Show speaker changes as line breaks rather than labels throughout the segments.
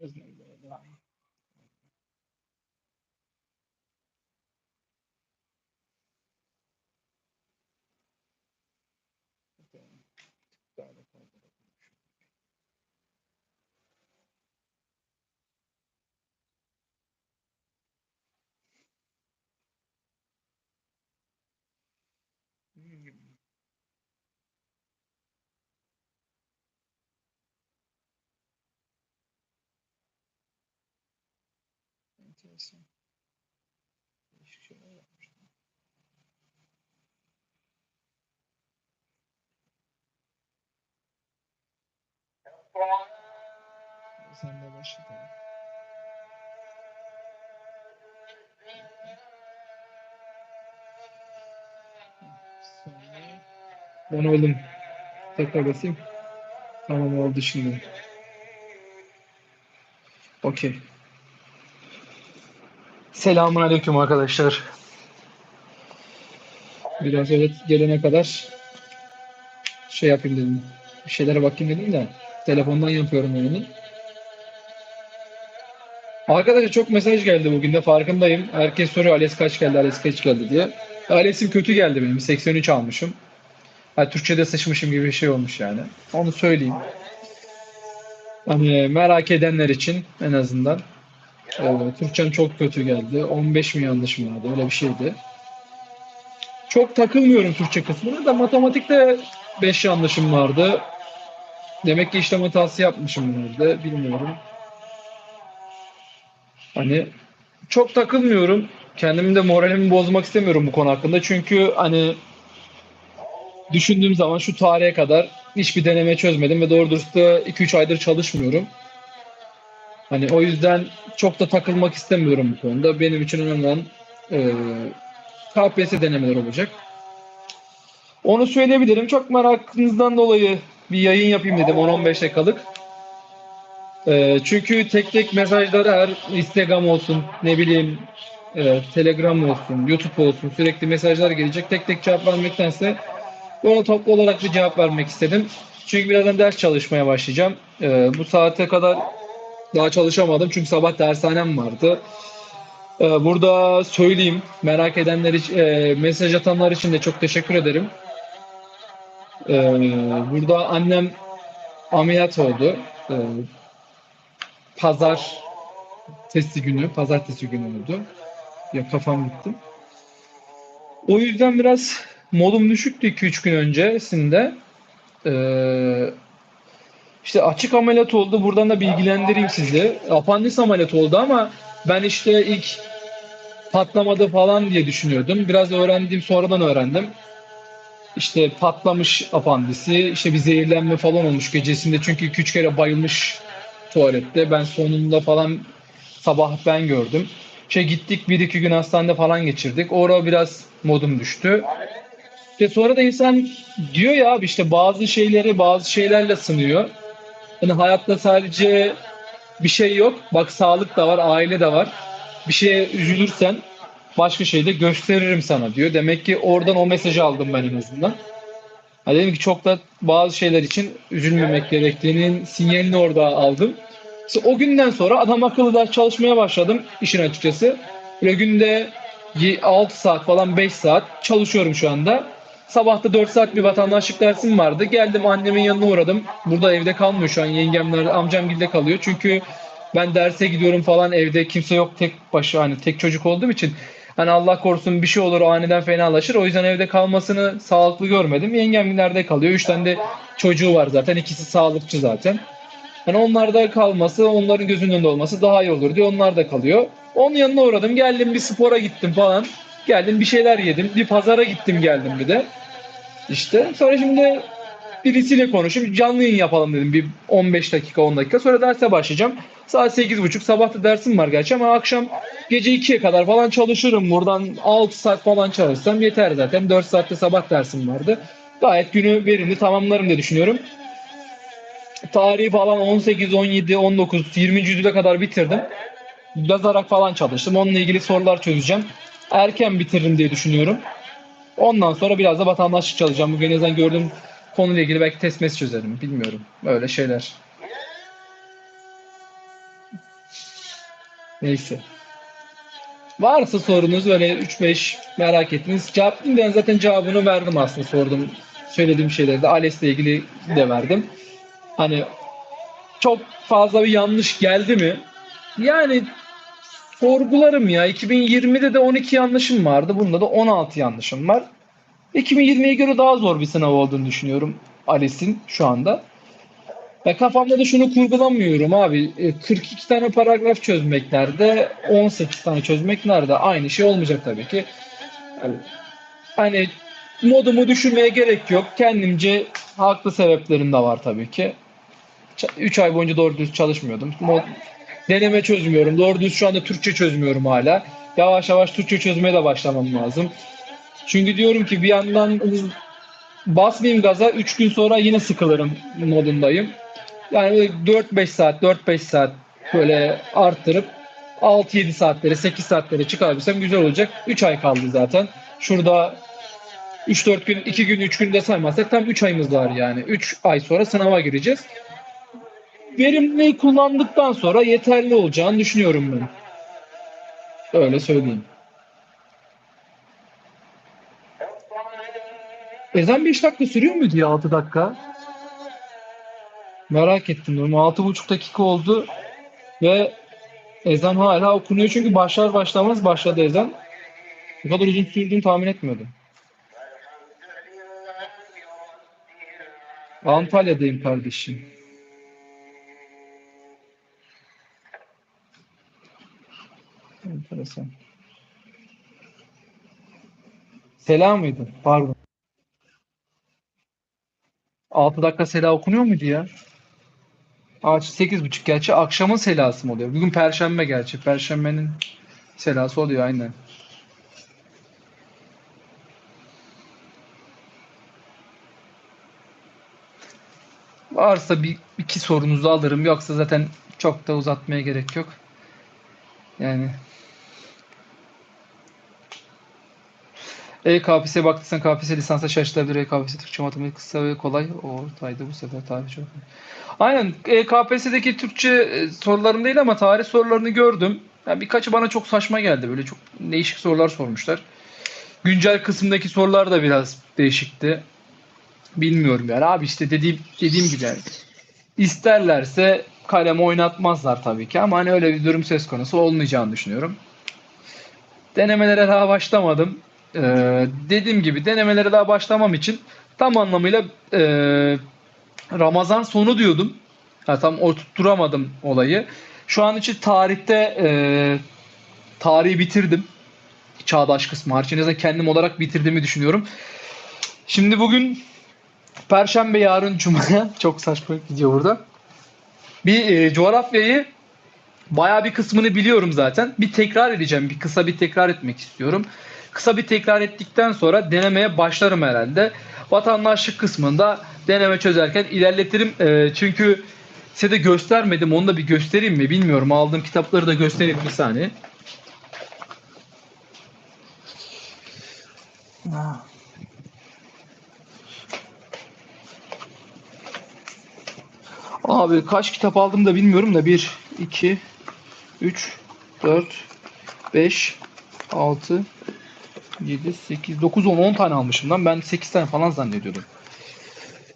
Özellikle devam. Daha da fazla konuşuyorum. Hmm. Enteresan. Değişik şeyler yapmışlar. Sen de başla ben oğlum tekrar basayım. Tamam oldu şimdi. Okey. Selamun aleyküm arkadaşlar. Biraz öyle gelene kadar şey yapayım dedim. Bir şeylere bakayım dedim de telefondan yapıyorum yani. Arkadaşlar çok mesaj geldi bugün de farkındayım. Herkes soruyor Ales kaç geldi, Ales kaç geldi diye. Ales'im kötü geldi benim. 83 almışım. Ha, Türkçe'de sıçmışım gibi bir şey olmuş yani. Onu söyleyeyim. Hani merak edenler için en azından. Ee, Türkçem çok kötü geldi. 15 mi yanlışım vardı? Öyle bir şeydi. Çok takılmıyorum Türkçe kısmına da matematikte 5 yanlışım vardı. Demek ki işlem hatası yapmışım nerede bilmiyorum. Hani çok takılmıyorum. Kendimin de moralimi bozmak istemiyorum bu konu hakkında. Çünkü hani düşündüğüm zaman şu tarihe kadar hiçbir deneme çözmedim ve doğru dürüst de 2-3 aydır çalışmıyorum. Hani o yüzden çok da takılmak istemiyorum bu konuda. Benim için önemli olan e, KPSS denemeler olacak. Onu söyleyebilirim. Çok merakınızdan dolayı bir yayın yapayım dedim 10-15 dakikalık. E, çünkü tek tek mesajları her Instagram olsun, ne bileyim e, Telegram olsun, YouTube olsun sürekli mesajlar gelecek. Tek tek cevap vermektense ona toplu olarak bir cevap vermek istedim. Çünkü birazdan ders çalışmaya başlayacağım. E, bu saate kadar daha çalışamadım çünkü sabah dershanem vardı. Ee, Burada söyleyeyim, merak edenler için, e, mesaj atanlar için de çok teşekkür ederim. Ee, Burada annem ameliyat oldu. Ee, Pazar testi günü, pazartesi günü oldu. Ya kafam gitti. O yüzden biraz modum düşüktü 2-3 gün öncesinde. Ee, işte açık ameliyat oldu. Buradan da bilgilendireyim sizi. Apandis ameliyat oldu ama ben işte ilk patlamadı falan diye düşünüyordum. Biraz öğrendim, sonradan öğrendim. İşte patlamış apandisi, işte bir zehirlenme falan olmuş gecesinde. Çünkü 2-3 kere bayılmış tuvalette. Ben sonunda falan sabah ben gördüm. Şey gittik bir iki gün hastanede falan geçirdik. Orada biraz modum düştü. İşte sonra da insan diyor ya abi işte bazı şeyleri bazı şeylerle sınıyor. Hani hayatta sadece bir şey yok. Bak sağlık da var, aile de var. Bir şeye üzülürsen başka şeyi de gösteririm sana diyor. Demek ki oradan o mesajı aldım ben en azından. Ha dedim ki çok da bazı şeyler için üzülmemek gerektiğinin sinyalini orada aldım. İşte o günden sonra adam akıllı ders çalışmaya başladım işin açıkçası. Böyle günde 6 saat falan 5 saat çalışıyorum şu anda. Sabahta 4 saat bir vatandaşlık dersim vardı. Geldim annemin yanına uğradım. Burada evde kalmıyor şu an yengemler, amcam gilde kalıyor. Çünkü ben derse gidiyorum falan evde kimse yok tek başı hani tek çocuk olduğum için hani Allah korusun bir şey olur aniden fenalaşır. O yüzden evde kalmasını sağlıklı görmedim. Yengem nerede kalıyor? 3 tane de çocuğu var zaten. İkisi sağlıkçı zaten. Hani onlarda kalması, onların gözünün önünde olması daha iyi olur diye onlar da kalıyor. Onun yanına uğradım. Geldim bir spora gittim falan. Geldim bir şeyler yedim. Bir pazara gittim geldim bir de. İşte sonra şimdi birisiyle konuşup canlı yayın yapalım dedim. Bir 15 dakika 10 dakika. Sonra derse başlayacağım. Saat 8.30 sabah da dersim var gerçi ama akşam gece 2'ye kadar falan çalışırım. Buradan 6 saat falan çalışsam yeter zaten. 4 saatte sabah dersim vardı. Gayet günü verimli tamamlarım diye düşünüyorum. Tarihi falan 18, 17, 19, 20. yüzyıla kadar bitirdim. Yazarak falan çalıştım. Onunla ilgili sorular çözeceğim. Erken bitiririm diye düşünüyorum. Ondan sonra biraz da vatandaşlık çalışacağım. Bugün azından gördüğüm konuyla ilgili belki test mes çözerim. Bilmiyorum. Öyle şeyler. Neyse. Varsa sorunuz böyle 3-5 merak ettiniz. Cevap ben zaten cevabını verdim aslında sordum. Söylediğim şeyleri de ALES'le ilgili de verdim. Hani çok fazla bir yanlış geldi mi? Yani sorgularım ya. 2020'de de 12 yanlışım vardı. Bunda da 16 yanlışım var. 2020'ye göre daha zor bir sınav olduğunu düşünüyorum ALES'in şu anda. Ya kafamda da şunu kurgulamıyorum abi. E, 42 tane paragraf çözmek nerede? 18 tane çözmek nerede? Aynı şey olmayacak tabii ki. Yani, hani modumu düşürmeye gerek yok. Kendimce haklı sebeplerim de var tabii ki. 3 ay boyunca doğru düz çalışmıyordum. Mod, deneme çözmüyorum. Doğru düz şu anda Türkçe çözmüyorum hala. Yavaş yavaş Türkçe çözmeye de başlamam lazım. Çünkü diyorum ki bir yandan basmayayım gaza 3 gün sonra yine sıkılırım modundayım. Yani 4-5 saat, 4-5 saat böyle arttırıp 6-7 saatlere, 8 saatlere çıkarabilsem güzel olacak. 3 ay kaldı zaten. Şurada 3-4 gün, 2 gün, 3 gün de saymazsak tam 3 ayımız var yani. 3 ay sonra sınava gireceğiz. Verimli kullandıktan sonra yeterli olacağını düşünüyorum ben. Öyle söyleyeyim. Ezan 5 dakika sürüyor muydu ya 6 dakika? Merak ettim. Durum 6,5 dakika oldu ve ezan hala okunuyor çünkü başlar başlamaz başladı ezan. Bu kadar uzun sürdüğünü tahmin etmiyordum. Antalya'dayım kardeşim. Enteresan. Selam mıydı? Pardon. 6 dakika sela okunuyor muydu ya? Ağaç 8.30 gerçi akşamın selası mı oluyor? Bugün perşembe gerçi. Perşembenin selası oluyor aynen. Varsa bir iki sorunuzu alırım. Yoksa zaten çok da uzatmaya gerek yok. Yani E-KPSS'ye baktıysan KPSS lisansa şaşırtabilir. E-KPSS Türkçe matematik kısa ve kolay. Ortaydı bu sefer tarih çok. Aynen E-KPSS'deki Türkçe e, sorularım değil ama tarih sorularını gördüm. Yani birkaçı bana çok saçma geldi. Böyle çok değişik sorular sormuşlar. Güncel kısımdaki sorular da biraz değişikti. Bilmiyorum yani abi işte dediğim dediğim gibi yani. İsterlerse kalem oynatmazlar tabii ki ama hani öyle bir durum söz konusu olmayacağını düşünüyorum. Denemelere daha başlamadım. Ee, dediğim gibi denemelere daha başlamam için tam anlamıyla e, Ramazan sonu diyordum. Ya tam oturtturamadım olayı. Şu an için tarihte e, tarihi bitirdim. Çağdaş kısmı hariç. Kendim olarak bitirdiğimi düşünüyorum. Şimdi bugün Perşembe yarın Cuma. Çok saçma gidiyor burada. Bir e, coğrafyayı bayağı bir kısmını biliyorum zaten. Bir tekrar edeceğim. Bir kısa bir tekrar etmek istiyorum. Kısa bir tekrar ettikten sonra denemeye başlarım herhalde. Vatandaşlık kısmında deneme çözerken ilerletirim. E, çünkü size de göstermedim. Onu da bir göstereyim mi bilmiyorum. Aldığım kitapları da göstereyim bir saniye. Abi kaç kitap aldım da bilmiyorum da 1, 2, 3, 4, 5, 6, 7, 8, 9, 10, 10 tane almışım lan. Ben 8 tane falan zannediyordum.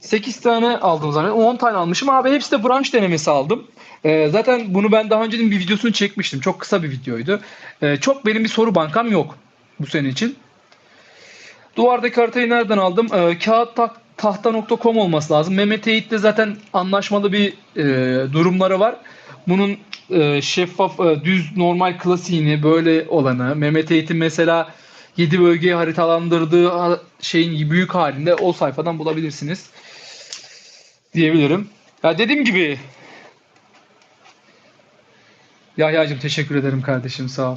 8 tane aldım zannediyorum. 10 tane almışım. Abi hepsi de branş denemesi aldım. Ee, zaten bunu ben daha önceden bir videosunu çekmiştim. Çok kısa bir videoydu. Ee, çok benim bir soru bankam yok bu sene için. Duvardaki haritayı nereden aldım? Ee, kağıt tak tahta.com olması lazım. Mehmet Eğit'le zaten anlaşmalı bir e, durumları var. Bunun e, şeffaf, e, düz, normal klasiğini böyle olanı, Mehmet Eğit'in mesela 7 bölgeyi haritalandırdığı şeyin büyük halinde o sayfadan bulabilirsiniz diyebilirim. Ya dediğim gibi Yahya'cığım teşekkür ederim kardeşim sağ ol.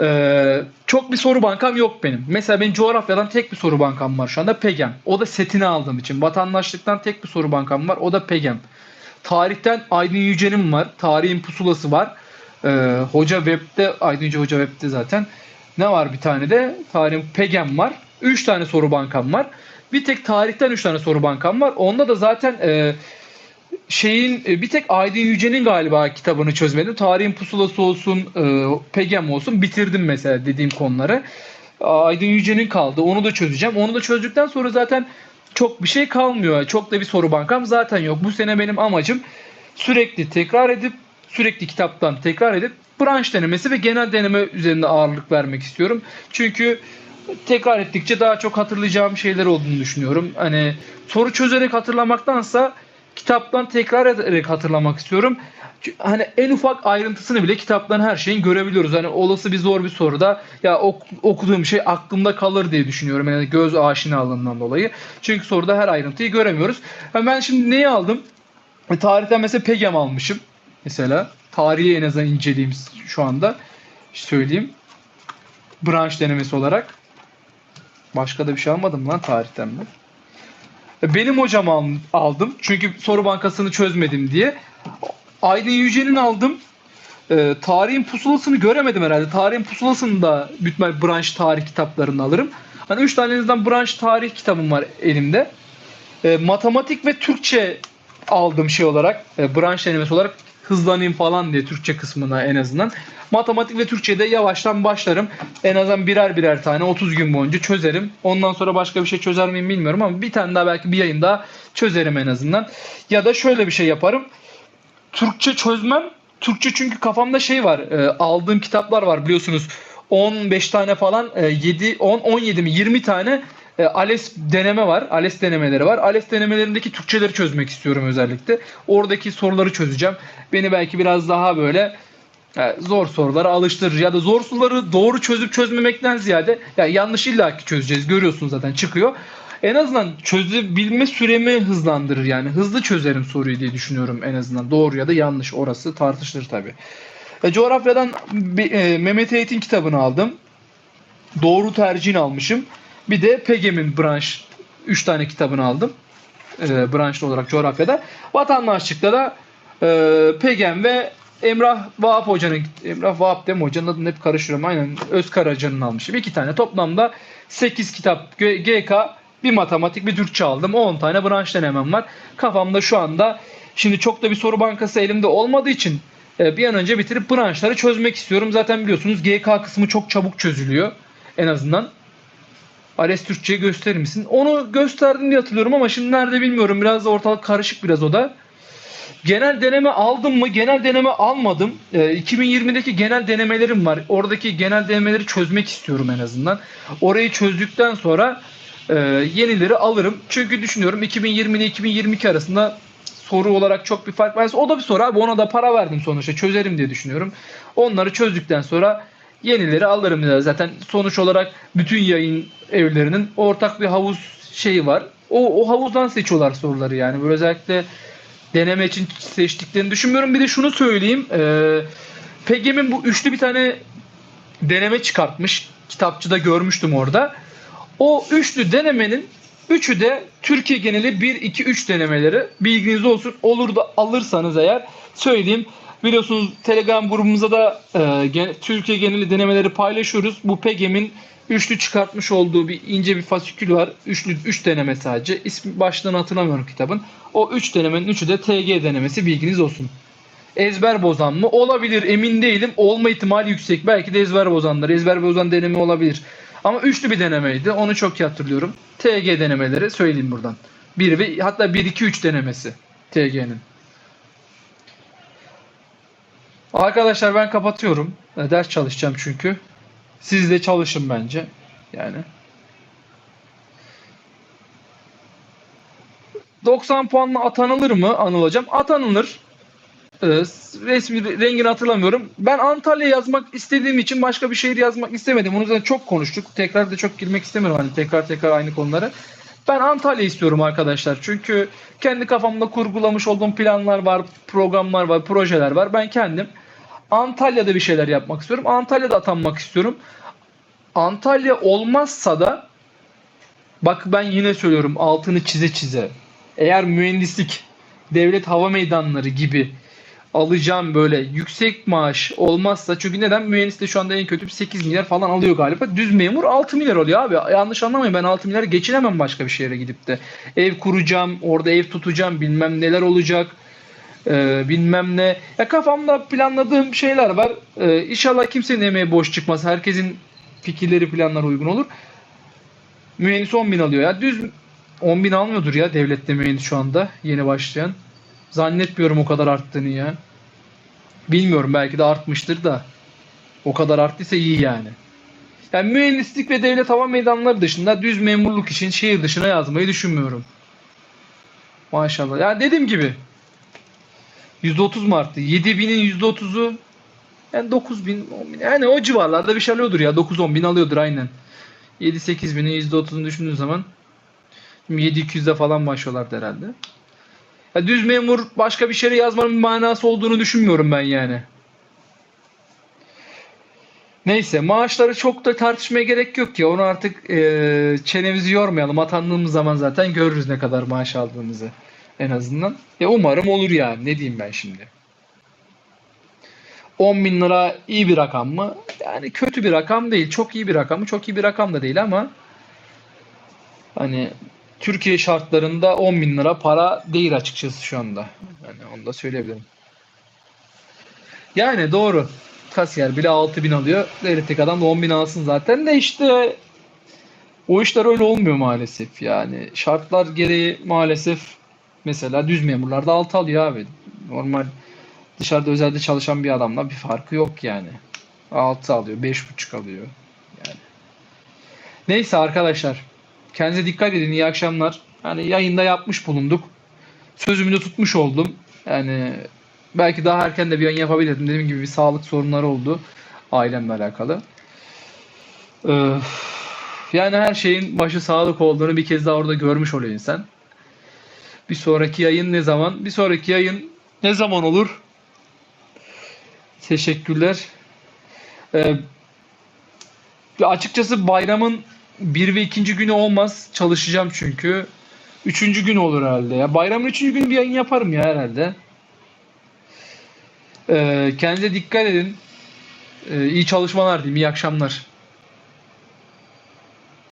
Ee, çok bir soru bankam yok benim. Mesela benim coğrafyadan tek bir soru bankam var şu anda Pegem. O da setini aldığım için. Vatandaşlıktan tek bir soru bankam var. O da Pegem. Tarihten Aydın Yüce'nin var. Tarihin pusulası var. Ee, Hoca Web'de, Aydın Yüce Hoca Web'de zaten. Ne var bir tane de? Tarihin Pegem var. 3 tane soru bankam var. Bir tek tarihten 3 tane soru bankam var. Onda da zaten e, şeyin e, bir tek Aydın Yüce'nin galiba kitabını çözmedim. Tarihin Pusulası olsun, e, Pegem olsun bitirdim mesela dediğim konuları. Aydın Yüce'nin kaldı. Onu da çözeceğim. Onu da çözdükten sonra zaten çok bir şey kalmıyor. Çok da bir soru bankam zaten yok. Bu sene benim amacım sürekli tekrar edip sürekli kitaptan tekrar edip branş denemesi ve genel deneme üzerinde ağırlık vermek istiyorum. Çünkü tekrar ettikçe daha çok hatırlayacağım şeyler olduğunu düşünüyorum. Hani soru çözerek hatırlamaktansa kitaptan tekrar ederek hatırlamak istiyorum. Hani en ufak ayrıntısını bile kitaptan her şeyin görebiliyoruz. Hani olası bir zor bir soruda ya ok- okuduğum şey aklımda kalır diye düşünüyorum. Yani göz aşinalığından dolayı. Çünkü soruda her ayrıntıyı göremiyoruz. Ha ben şimdi neyi aldım? E, Tarihten mesela Pegem almışım. Mesela tarihi en azından inceleyeyim şu anda. Söyleyeyim. Branş denemesi olarak. Başka da bir şey almadım lan tarihten? E, Benim hocam al- aldım. Çünkü soru bankasını çözmedim diye. Aydın Yücel'in aldım. E, tarihin pusulasını göremedim herhalde. Tarihin pusulasını da bütün branş tarih kitaplarını alırım. Hani 3 tanenizden branş tarih kitabım var elimde. E, matematik ve Türkçe aldım şey olarak. E, branş denemesi olarak hızlanayım falan diye Türkçe kısmına en azından. Matematik ve Türkçe'de yavaştan başlarım. En azından birer birer tane 30 gün boyunca çözerim. Ondan sonra başka bir şey çözer miyim bilmiyorum ama bir tane daha belki bir yayın daha çözerim en azından. Ya da şöyle bir şey yaparım. Türkçe çözmem. Türkçe çünkü kafamda şey var. e, aldığım kitaplar var biliyorsunuz. 15 tane falan e, 7 10 17 mi 20 tane e, ALES deneme var. ALES denemeleri var. ALES denemelerindeki Türkçeleri çözmek istiyorum özellikle. Oradaki soruları çözeceğim. Beni belki biraz daha böyle e, zor sorulara alıştırır ya da zor soruları doğru çözüp çözmemekten ziyade ya yanlış illaki çözeceğiz. Görüyorsunuz zaten çıkıyor. En azından çözebilme süremi hızlandırır yani. Hızlı çözerim soruyu diye düşünüyorum en azından. Doğru ya da yanlış orası tartışılır tabii. E, coğrafyadan bir, e, Mehmet Eğit'in kitabını aldım. Doğru tercihini almışım. Bir de Pegem'in branş 3 tane kitabını aldım. E, branşlı olarak coğrafyada. Vatandaşlıkta da e, Pegem ve Emrah Vahap Hoca'nın Emrah Vahap değil mi hocanın adını hep karıştırıyorum. Aynen Özkar Hoca'nın almışım. İki tane toplamda 8 kitap GK bir matematik bir Türkçe aldım. 10 tane branş denemem var. Kafamda şu anda şimdi çok da bir soru bankası elimde olmadığı için e, bir an önce bitirip branşları çözmek istiyorum. Zaten biliyorsunuz GK kısmı çok çabuk çözülüyor. En azından. Ares Türkçe'yi gösterir misin? Onu gösterdim diye hatırlıyorum ama şimdi nerede bilmiyorum. Biraz da ortalık karışık biraz o da. Genel deneme aldım mı? Genel deneme almadım. Ee, 2020'deki genel denemelerim var. Oradaki genel denemeleri çözmek istiyorum en azından. Orayı çözdükten sonra e, yenileri alırım. Çünkü düşünüyorum 2020 ile 2022 arasında soru olarak çok bir fark var. O da bir soru abi. Ona da para verdim sonuçta. Çözerim diye düşünüyorum. Onları çözdükten sonra yenileri alırım. diye. Zaten sonuç olarak bütün yayın evlerinin ortak bir havuz şeyi var. O, o havuzdan seçiyorlar soruları yani. Böyle özellikle deneme için seçtiklerini düşünmüyorum. Bir de şunu söyleyeyim. Ee, PGM'in bu üçlü bir tane deneme çıkartmış. Kitapçıda görmüştüm orada. O üçlü denemenin üçü de Türkiye geneli 1 2 3 denemeleri. Bilginiz olsun. Olur da alırsanız eğer söyleyeyim. Biliyorsunuz Telegram grubumuzda da e, gen- Türkiye geneli denemeleri paylaşıyoruz. Bu PGM'in üçlü çıkartmış olduğu bir ince bir fasikül var. Üçlü üç deneme sadece. İsmi başlığını hatırlamıyorum kitabın. O üç denemenin üçü de TG denemesi bilginiz olsun. Ezber bozan mı? Olabilir emin değilim. Olma ihtimali yüksek. Belki de ezber bozanlar. Ezber bozan deneme olabilir. Ama üçlü bir denemeydi. Onu çok iyi hatırlıyorum. TG denemeleri söyleyeyim buradan. Bir ve hatta 1 2 3 denemesi TG'nin. Arkadaşlar ben kapatıyorum. E, Ders çalışacağım çünkü. Siz de çalışın bence. Yani. 90 puanla atanılır mı Anıl Hocam? Atanılır. Ee, resmi rengini hatırlamıyorum. Ben Antalya yazmak istediğim için başka bir şehir yazmak istemedim. Onu zaten çok konuştuk. Tekrar da çok girmek istemiyorum hani tekrar tekrar aynı konulara. Ben Antalya istiyorum arkadaşlar. Çünkü kendi kafamda kurgulamış olduğum planlar var, programlar var, projeler var. Ben kendim Antalya'da bir şeyler yapmak istiyorum. Antalya'da atanmak istiyorum. Antalya olmazsa da bak ben yine söylüyorum altını çize çize. Eğer mühendislik, devlet hava meydanları gibi alacağım böyle yüksek maaş olmazsa çünkü neden mühendislik şu anda en kötü bir 8 milyar falan alıyor galiba. Düz memur 6 milyar oluyor abi. Yanlış anlamayın ben 6 milyar geçinemem başka bir şehre gidip de. Ev kuracağım, orada ev tutacağım, bilmem neler olacak. Ee, bilmem ne. Ya kafamda planladığım şeyler var. Ee, inşallah kimsenin emeği boş çıkmaz. Herkesin fikirleri planlar uygun olur. Mühendis 10 bin alıyor ya. Düz 10 bin almıyordur ya devlette mühendis şu anda. Yeni başlayan. Zannetmiyorum o kadar arttığını ya. Bilmiyorum belki de artmıştır da. O kadar arttıysa iyi yani. Yani mühendislik ve devlet hava meydanları dışında düz memurluk için şehir dışına yazmayı düşünmüyorum. Maşallah. Ya dediğim gibi %30 mu arttı? 7000'in %30'u yani 9000 10 bin yani o civarlarda bir şey alıyordur ya 9-10 bin alıyordur aynen. 7-8 binin %30'unu düşündüğün zaman şimdi 7-200'de falan başlıyorlardı herhalde. Ya düz memur başka bir şeyle yazmanın bir manası olduğunu düşünmüyorum ben yani. Neyse maaşları çok da tartışmaya gerek yok ki. Onu artık eee, çenemizi yormayalım. Atandığımız zaman zaten görürüz ne kadar maaş aldığımızı en azından. Ya umarım olur yani. Ne diyeyim ben şimdi. 10 bin lira iyi bir rakam mı? Yani kötü bir rakam değil. Çok iyi bir rakam mı? Çok iyi bir rakam da değil ama hani Türkiye şartlarında 10 bin lira para değil açıkçası şu anda. Yani onu da söyleyebilirim. Yani doğru. Kasiyer bile 6 bin alıyor. Devletteki adam da 10 bin alsın zaten de işte o işler öyle olmuyor maalesef yani. Şartlar gereği maalesef mesela düz memurlarda 6 alıyor abi. Normal dışarıda özelde çalışan bir adamla bir farkı yok yani. 6 alıyor, 5,5 alıyor. Yani. Neyse arkadaşlar. Kendinize dikkat edin. İyi akşamlar. Hani yayında yapmış bulunduk. Sözümü de tutmuş oldum. Yani belki daha erken de bir yayın yapabilirdim. Dediğim gibi bir sağlık sorunları oldu ailemle alakalı. Ee, yani her şeyin başı sağlık olduğunu bir kez daha orada görmüş oluyor insan. Bir sonraki yayın ne zaman? Bir sonraki yayın ne zaman olur? Teşekkürler. Ee, açıkçası bayramın bir ve ikinci günü olmaz. Çalışacağım çünkü. Üçüncü gün olur herhalde ya. Bayramın üçüncü günü bir yayın yaparım ya herhalde. Ee, kendinize dikkat edin. Ee, iyi çalışmalar diyeyim. İyi akşamlar.